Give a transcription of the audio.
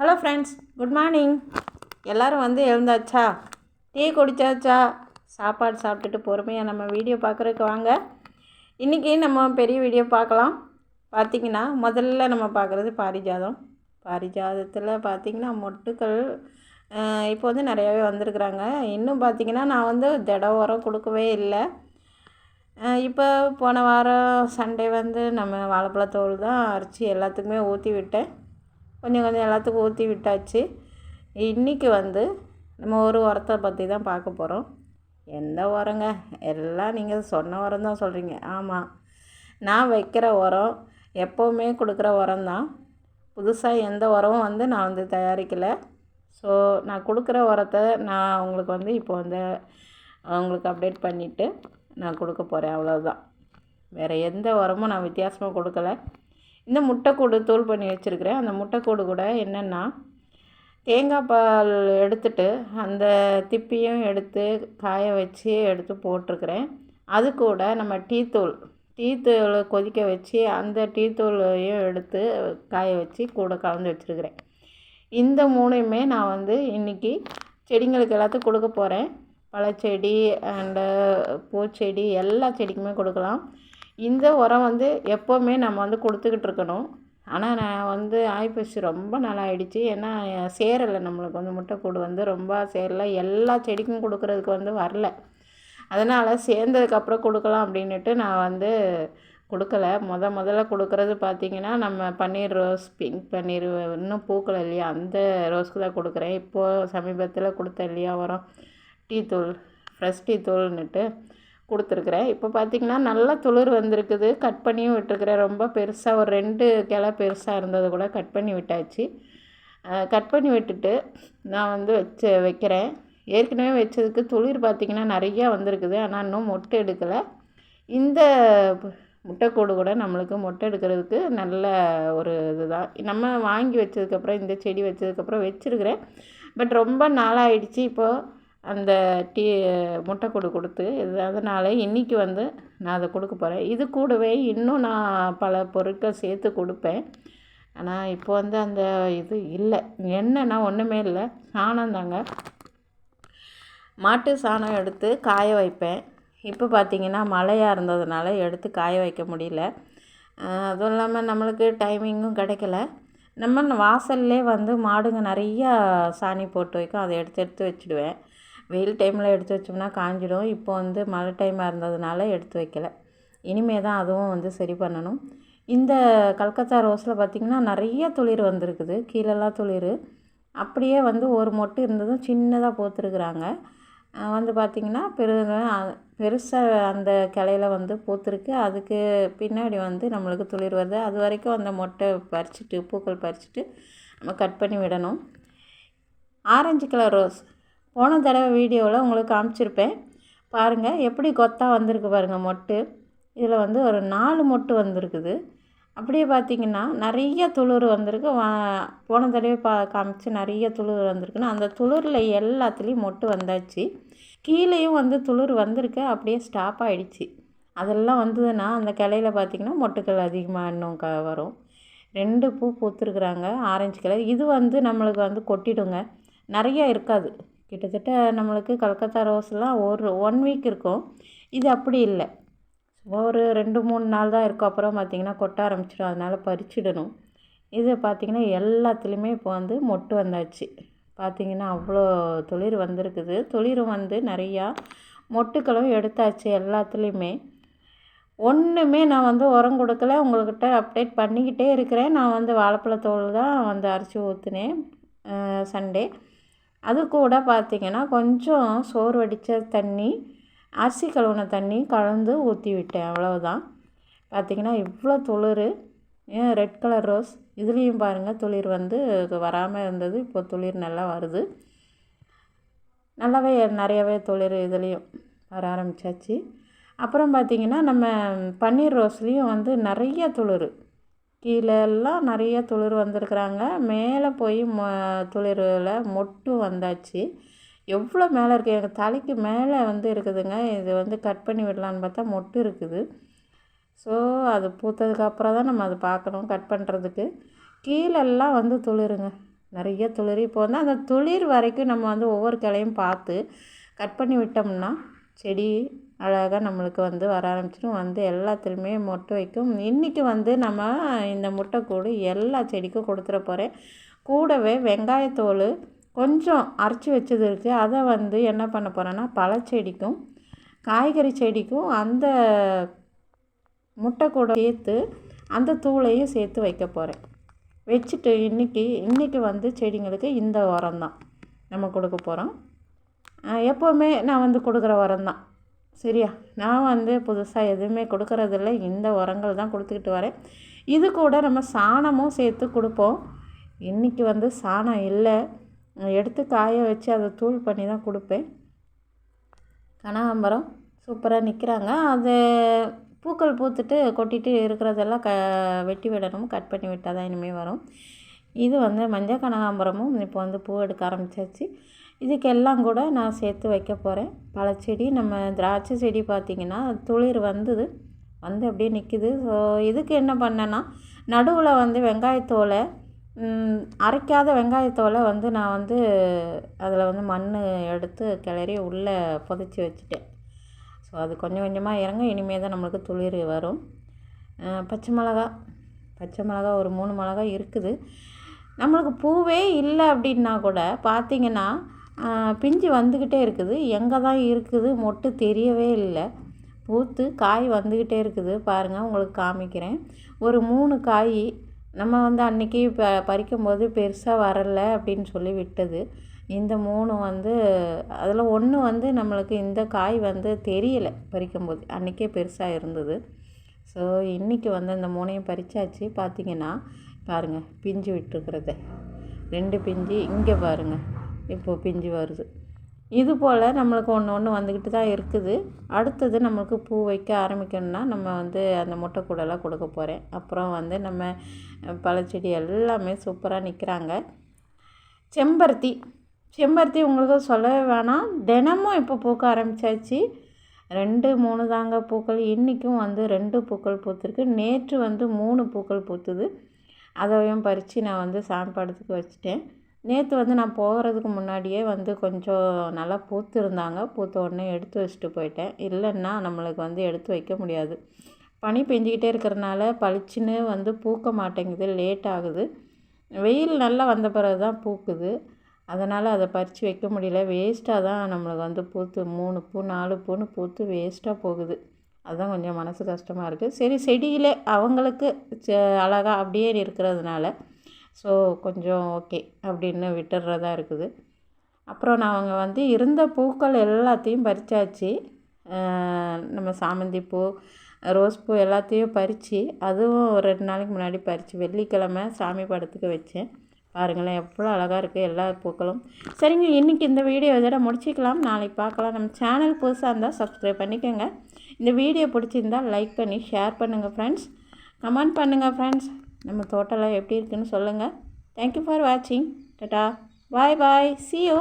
Hello friends good morning எல்லோரும் வந்து எழுந்தாச்சா? Tea குடித்தாச்சா சாப்பாடு சாப்பிட்டுட்டு பொறுமையாக நம்ம வீடியோ பார்க்குறதுக்கு வாங்க. இன்றைக்கி நம்ம பெரிய வீடியோ பார்க்கலாம். பார்த்திங்கன்னா முதல்ல நம்ம பார்க்குறது பாரிஜாதம். பாரிஜாதத்தில் பார்த்திங்கன்னா மொட்டுக்கள் இப்போ வந்து நிறையாவே வந்திருக்குறாங்க. இன்னும் பார்த்திங்கன்னா நான் வந்து திட உரம் கொடுக்கவே இல்லை. இப்போ போன வாரம் சண்டே வந்து நம்ம வாழைப்பழத்தோல் தான் அரைச்சி எல்லாத்துக்குமே ஊற்றி விட்டேன் கொஞ்சம் கொஞ்சம் எல்லாத்துக்கும் ஊற்றி விட்டாச்சு. இன்றைக்கி வந்து நம்ம ஒரு உரத்தை பற்றி தான் பார்க்க போகிறோம் எந்த உரங்க? எல்லாம் நீங்கள் சொன்ன உரம் தான் சொல்கிறீங்க ஆமாம் நான் வைக்கிற உரம் எப்போவுமே கொடுக்குற உரம் தான். புதுசாக எந்த உரமும் வந்து நான் வந்து தயாரிக்கலை. ஸோ நான் கொடுக்குற உரத்தை நான் உங்களுக்கு வந்து இப்போ வந்து உங்களுக்கு அப்டேட் பண்ணிவிட்டு நான் கொடுக்க போகிறேன் அவ்வளோதான் வேறு எந்த உரமும் நான் வித்தியாசமாக கொடுக்கல. இந்த முட்டைக்கூடு தூள் பண்ணி வச்சுருக்கிறேன். அந்த முட்டைக்கூடு கூட என்னென்னா தேங்காய் பால் எடுத்துட்டு அந்த திப்பியும் எடுத்து காய வச்சு எடுத்து போட்டிருக்கிறேன். அது கூட நம்ம டீத்தூள் டீத்தூள் கொதிக்க வச்சு அந்த டீத்தூளையும் எடுத்து காய வச்சு கூட கலந்து வச்சுருக்கிறேன். இந்த மூணையுமே நான் வந்து இன்றைக்கி செடிங்களுக்கு எல்லாத்துக்கும் கொடுக்க போகிறேன் பழச்செடி அண்டு பூச்செடி எல்லா செடிக்குமே கொடுக்கலாம். இந்த உரம் வந்து எப்போவுமே நம்ம வந்து கொடுத்துக்கிட்டு இருக்கணும். ஆனால் நான் வந்து ஆய்ப்பசி ரொம்ப ஆகிடுச்சி ஏன்னா சேரலை நம்மளுக்கு வந்து முட்டைக்கூடு வந்து ரொம்ப சேரலை. எல்லா செடிக்கும் கொடுக்குறதுக்கு வந்து வரல. அதனால் சேர்ந்ததுக்கப்புறம் கொடுக்கலாம் அப்படின்ட்டு நான் வந்து கொடுக்கல. முத முதல்ல கொடுக்குறது பார்த்திங்கன்னா நம்ம பன்னீர் ரோஸ் பிங்க் பன்னீர் இன்னும் பூக்கள் இல்லையா? அந்த ரோஸ்க்கு தான் கொடுக்குறேன். இப்போது சமீபத்தில் கொடுத்த இல்லையா உரம்? டீ தூள் ஃப்ரெஷ் டீ தூள்னுட்டு. கொடுத்துருக்குறேன். இப்போ பார்த்திங்கன்னா நல்லா துளிர் வந்திருக்குது. கட் பண்ணியும் விட்டுருக்குறேன். ரொம்ப பெருசாக ஒரு ரெண்டு கிளை பெருசாக இருந்தது கூட கட் பண்ணி விட்டாச்சு. கட் பண்ணி விட்டுட்டு நான் வந்து வச்சு வைக்கிறேன். ஏற்கனவே வச்சதுக்கு துளிர் பார்த்திங்கன்னா நிறையா வந்திருக்குது. ஆனால் இன்னும் மொட்டை எடுக்கலை. இந்த முட்டைக்கூடு கூட நம்மளுக்கு மொட்டை எடுக்கிறதுக்கு நல்ல ஒரு இதுதான். நம்ம வாங்கி வச்சதுக்கப்புறம் இந்த செடி வச்சதுக்கப்புறம் வச்சுருக்குறேன். பட் ரொம்ப நாளாகிடுச்சு இப்போது அந்த டீ முட்டைக்கூடு கொடுத்து இது அதனால் இன்றைக்கி வந்து நான் அதை கொடுக்க போகிறேன் இது கூடவே இன்னும் நான் பல பொருட்கள் சேர்த்து கொடுப்பேன். ஆனால் இப்போ வந்து அந்த இது இல்லை. என்னன்னா ஒன்றுமே இல்லை. சாணம் தாங்க. மாட்டு சாணம் எடுத்து காய வைப்பேன். இப்போ பார்த்திங்கன்னா மழையாக இருந்ததுனால எடுத்து காய வைக்க முடியல. அதுவும் இல்லாமல் நம்மளுக்கு டைமிங்கும் கிடைக்கல. நம்ம வாசல்லே வந்து மாடுங்க நிறையா சாணி போட்டு வைக்கும். அதை எடுத்து எடுத்து வச்சுடுவேன். வெயில் டைமில் எடுத்து வச்சோம்னா காஞ்சிடும். இப்போ வந்து மழை டைமாக இருந்ததுனால எடுத்து வைக்கல. இனிமே தான் அதுவும் வந்து சரி பண்ணணும். இந்த கல்கத்தா ரோஸில் பார்த்திங்கன்னா நிறைய துளிர் வந்திருக்குது. கீழெல்லாம் துளிர். அப்படியே வந்து ஒரு மொட்டு இருந்ததும் சின்னதாக பூத்துருக்குறாங்க. வந்து பார்த்திங்கன்னா பெரு பெருசாக அந்த கிளையில வந்து பூத்துருக்கு. அதுக்கு பின்னாடி வந்து நம்மளுக்கு துளிர் வருது. அது வரைக்கும் அந்த மொட்டை பறிச்சுட்டு பூக்கள் பறிச்சுட்டு நம்ம கட் பண்ணி விடணும். Orange colour rose. போன தடவை வீடியோவில் உங்களுக்கு காமிச்சிருப்பேன். பாருங்கள் எப்படி கொத்தாக வந்திருக்கு பாருங்கள் மொட்டு. இதில் வந்து ஒரு நாலு மொட்டு வந்திருக்குது. அப்படியே பார்த்திங்கன்னா நிறைய துளிர் வந்திருக்கு. வா போன தடவை பா காமிச்சு நிறைய துளிர் வந்திருக்குன்னா அந்த துளிரில் எல்லாத்துலேயும் மொட்டு வந்தாச்சு. கீழேயும் வந்து துளிர் வந்திருக்கு அப்படியே ஸ்டாப் ஆகிடுச்சு அதெல்லாம் வந்ததுன்னா அந்த கிளையில பார்த்திங்கன்னா மொட்டுக்கள் அதிகமாக இன்னும் க வரும். ரெண்டு பூ பூத்துருக்குறாங்க ஆரஞ்சு கலர். இது வந்து நம்மளுக்கு வந்து கொட்டிடுங்க. நிறையா இருக்காது. கிட்டத்தட்ட நம்மளுக்கு கல்கத்தா ரோஸ்லாம் ஒரு ஒன் வீக் இருக்கும். இது அப்படி இல்லை. ஒரு ரெண்டு மூணு நாள் தான் இருக்கும். அப்புறம் பார்த்திங்கன்னா கொட்ட ஆரம்பிச்சிடும். அதனால் பறிச்சிடணும். இது பார்த்திங்கன்னா எல்லாத்துலேயுமே இப்போ வந்து மொட்டு வந்தாச்சு. பார்த்திங்கன்னா அவ்வளோ துளிர் வந்திருக்குது. துளிரும் வந்து நிறையா மொட்டுக்களும் எடுத்தாச்சு எல்லாத்துலேயுமே. ஒன்றுமே நான் வந்து உரம் கொடுக்கல. உங்கள்கிட்ட அப்டேட் பண்ணிக்கிட்டே இருக்கிறேன். நான் வந்து வாழைப்பழத்தோல் தான் வந்து அரைச்சி ஊற்றுனேன் சண்டே அது கூட பார்த்திங்கன்னா கொஞ்சம் சோர்வடித்த தண்ணி அரிசி கழுவுன தண்ணி கலந்து ஊற்றி விட்டேன் அவ்வளோதான் பார்த்திங்கன்னா இவ்வளோ துளிர் ஏன் ரெட் கலர் ரோஸ் இதுலேயும் பாருங்கள் துளிர் வந்து வராமல் இருந்தது. இப்போ துளிர் நல்லா வருது. நல்லாவே நிறையவே துளிர் இதுலேயும் வர ஆரம்பித்தாச்சு அப்புறம் பார்த்திங்கன்னா நம்ம பன்னீர் ரோஸ்லேயும் வந்து நிறைய துளிர். கீழெல்லாம் நிறைய துளிர் வந்திருக்குறாங்க. மேலே போய் மொ துளிரில் மொட்டு வந்தாச்சு. எவ்வளோ மேலே இருக்குது எங்கள் தலைக்கு மேலே வந்து இருக்குதுங்க. இது வந்து கட் பண்ணி விடலான்னு பார்த்தா மொட்டு இருக்குது. ஸோ அது பூத்ததுக்கப்புறம் தான் நம்ம அதை பார்க்கணும் கட் பண்ணுறதுக்கு. கீழெல்லாம் வந்து துளிருங்க. நிறைய துளிர். இப்போ வந்து அந்த துளிர் வரைக்கும் நம்ம வந்து ஒவ்வொரு கிளையும் பார்த்து கட் பண்ணி விட்டோம்னா செடி அழகாக நம்மளுக்கு வந்து வர ஆரம்பிச்சிடும். வந்து எல்லாத்துலேயுமே மொட்டை வைக்கும். இன்றைக்கி வந்து நம்ம இந்த முட்டைக்கூடு எல்லா செடிக்கும் கொடுத்துட போகிறேன் கூடவே வெங்காயத்தோல் கொஞ்சம் அரைச்சி வச்சது இருக்குது அதை வந்து என்ன பண்ண போகிறேன்னா பழச்செடிக்கும் காய்கறி செடிக்கும் அந்த முட்டை கூட சேர்த்து அந்த தூளையும் சேர்த்து வைக்க போகிறேன் வச்சுட்டு இன்றைக்கி இன்றைக்கி வந்து செடிங்களுக்கு இந்த உரம் தான் நம்ம கொடுக்க போகிறோம் எப்போவுமே நான் வந்து கொடுக்குற உரம் தான் சரியா? நான் வந்து புதுசாக எதுவுமே கொடுக்கறதில்ல. இந்த உரங்கள் தான் கொடுத்துக்கிட்டு வரேன். இது கூட நம்ம சாணமும் சேர்த்து கொடுப்போம். இன்றைக்கி வந்து சாணம் இல்லை. எடுத்து காய வச்சு அதை தூள் பண்ணி தான் கொடுப்பேன். கனகாம்பரம் சூப்பராக நிற்கிறாங்க அது பூக்கள் பூத்துட்டு கொட்டிட்டு இருக்கிறதெல்லாம் க வெட்டி விடணும். கட் பண்ணி விட்டால் தான் இனிமேல் வரும். இது வந்து மஞ்சள் கனகாம்பரமும் இப்போ வந்து பூ எடுக்க ஆரம்பிச்சாச்சு. இதுக்கெல்லாம் கூட நான் சேர்த்து வைக்க போகிறேன் பழச்செடி நம்ம திராட்சை செடி பார்த்திங்கன்னா துளிர் வந்தது வந்து அப்படியே நிற்கிது ஸோ இதுக்கு என்ன பண்ணேன்னா நடுவில் வந்து வெங்காயத்தோலை அரைக்காத வெங்காயத்தோலை வந்து நான் வந்து அதில் வந்து மண் எடுத்து கிளறி உள்ளே புதைச்சி வச்சுட்டேன். ஸோ அது கொஞ்சம் கொஞ்சமாக இறங்க இனிமேல் தான் நம்மளுக்கு துளிர் வரும். பச்சை மிளகா பச்சை மிளகா ஒரு மூணு மிளகா இருக்குது. நம்மளுக்கு பூவே இல்லை அப்படின்னா கூட பார்த்திங்கன்னா பிஞ்சு வந்துக்கிட்டே இருக்குது. எங்கே தான் இருக்குது மொட்டு தெரியவே இல்லை. பூத்து காய் வந்துக்கிட்டே இருக்குது. பாருங்கள் உங்களுக்கு காமிக்கிறேன். ஒரு மூணு காய் நம்ம வந்து அன்றைக்கி ப பறிக்கும்போது பெருசாக வரலை அப்படின்னு சொல்லி விட்டது. இந்த மூணு வந்து அதில் ஒன்று வந்து நம்மளுக்கு இந்த காய் வந்து தெரியலை பறிக்கும்போது. அன்றைக்கே பெருசாக இருந்தது. ஸோ இன்றைக்கி வந்து இந்த மூணையும் பறித்தாச்சு பார்த்திங்கன்னா பாருங்கள் பிஞ்சு விட்டுருக்குறது. ரெண்டு பிஞ்சு இங்கே பாருங்கள் இப்போது பிஞ்சு வருது. இது போல் நம்மளுக்கு ஒன்று ஒன்று வந்துக்கிட்டு தான் இருக்குது. அடுத்தது நம்மளுக்கு பூ வைக்க ஆரம்பிக்கணும்னா நம்ம வந்து அந்த முட்டைக்கூடெல்லாம் கொடுக்க போகிறேன் அப்புறம் வந்து நம்ம பழச்செடி எல்லாமே சூப்பராக நிற்கிறாங்க செம்பருத்தி. செம்பருத்தி உங்களுக்கு சொல்லவே வேணாம். தினமும் இப்போ பூக்க ஆரம்பித்தாச்சு ரெண்டு மூணு தாங்க பூக்கள். இன்றைக்கும் வந்து ரெண்டு பூக்கள் பூத்துருக்கு. நேற்று வந்து மூணு பூக்கள் பூத்துது. அதையும் பறித்து நான் வந்து சாமி வச்சுட்டேன். நேற்று வந்து நான் போகிறதுக்கு முன்னாடியே வந்து கொஞ்சம் நல்லா பூத்துருந்தாங்க. பூத்த உடனே எடுத்து வச்சுட்டு போயிட்டேன். இல்லைன்னா நம்மளுக்கு வந்து எடுத்து வைக்க முடியாது. பனி பெஞ்சிக்கிட்டே இருக்கிறனால பளிச்சுன்னு வந்து பூக்க மாட்டேங்குது. லேட் ஆகுது. வெயில் நல்லா வந்த பிறகு தான் பூக்குது. அதனால் அதை பறித்து வைக்க முடியல. வேஸ்ட்டாக தான் நம்மளுக்கு வந்து பூத்து மூணு பூ நாலு பூன்னு பூத்து வேஸ்ட்டாக போகுது. அதுதான் கொஞ்சம் மனசு கஷ்டமாக இருக்குது சரி செடியிலே அவங்களுக்கு அழகாக அப்படியே இருக்கிறதுனால ஸோ கொஞ்சம் ஓகே அப்படின்னு விட்டுடுறதா இருக்குது. அப்புறம் நான் வந்து இருந்த பூக்கள் எல்லாத்தையும் பறித்தாச்சு நம்ம சாமந்தி பூ ரோஸ் பூ எல்லாத்தையும் பறித்து அதுவும் ஒரு ரெண்டு நாளைக்கு முன்னாடி பறித்து வெள்ளிக்கிழமை சாமி படத்துக்கு வச்சேன். பாருங்களேன் எவ்வளோ அழகாக இருக்குது எல்லா பூக்களும். சரிங்க இன்றைக்கி இந்த வீடியோ இதோட முடிச்சிக்கலாம். நாளைக்கு பார்க்கலாம். நம்ம சேனல் புதுசாக இருந்தால் சப்ஸ்கிரைப் பண்ணிக்கோங்க. இந்த வீடியோ பிடிச்சிருந்தால் லைக் பண்ணி ஷேர் பண்ணுங்கள் ஃப்ரெண்ட்ஸ் கமெண்ட் பண்ணுங்கள் ஃப்ரெண்ட்ஸ் நம்ம தோட்டம்லாம் எப்படி இருக்குதுன்னு சொல்லுங்கள் தேங்க்யூ ஃபார் வாட்சிங் tata bye bye see you